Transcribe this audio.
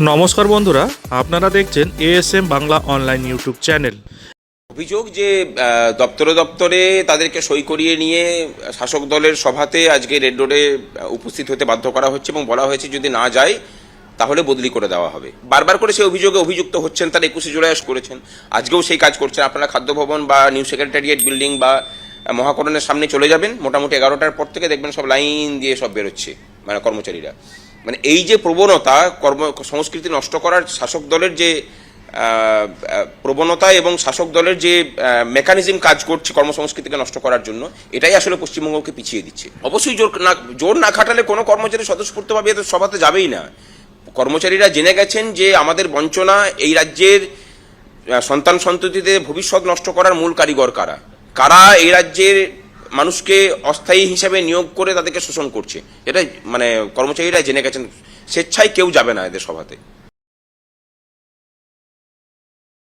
নমস্কার বন্ধুরা, আপনারা দেখছেন ASM Bangla online YouTube channel অভিযোগ যে দপ্তরে দপ্তরে তাদেরকে সই করিয়ে নিয়ে শাসক দলের সভাতে আজকে রেড রোডে উপস্থিত হতে বাধ্য করা হচ্ছে এবং বলা হয়েছে যদি না যায়, তাহলে বদলি করে দেওয়া হবে। বারবার করে সেই অভিযোগে অভিযুক্ত হচ্ছেন, তারা একুশে জুলাই করেছেন। আজকেও সেই কাজ করছেন। আপনারা খাদ্য ভবন বা নিউ সেক্রেটারিয়েট বিল্ডিং বা মহাকরণের সামনে চলে যাবেন। মোটামুটি এগারোটার পর থেকে দেখবেন সব লাইন দিয়ে সব বেরোচ্ছে। মানে কর্মচারীরা। মানে এই যে প্রবণতা কর্ম, সংস্কৃতি নষ্ট করার শাসক দলের যে প্রবণতা এবং শাসক দলের যে মেকানিজম কাজ করছে কর্মসংস্কৃতিকে নষ্ট করার জন্য, এটাই আসলে পশ্চিমবঙ্গকে পিছিয়ে দিচ্ছে। অবশ্যই জোর না জোর না খাটালে কোনো কর্মচারী স্বতঃস্ফূর্তভাবে এত সভাতে যাবেই না। কর্মচারীরা জেনে গেছেন যে আমাদের বঞ্চনা এই রাজ্যের সন্তান সন্ততিদের ভবিষ্যৎ নষ্ট করার মূল কারিগর কারা? কারা এই রাজ্যের মানুষকে অস্থায়ী হিসাবে নিয়োগ করে তাদেরকে শোষণ করছে। এটা মানে কর্মচারীরা জেনে গেছেন, স্বেচ্ছায় কেউ যাবে না এদের সভাতে।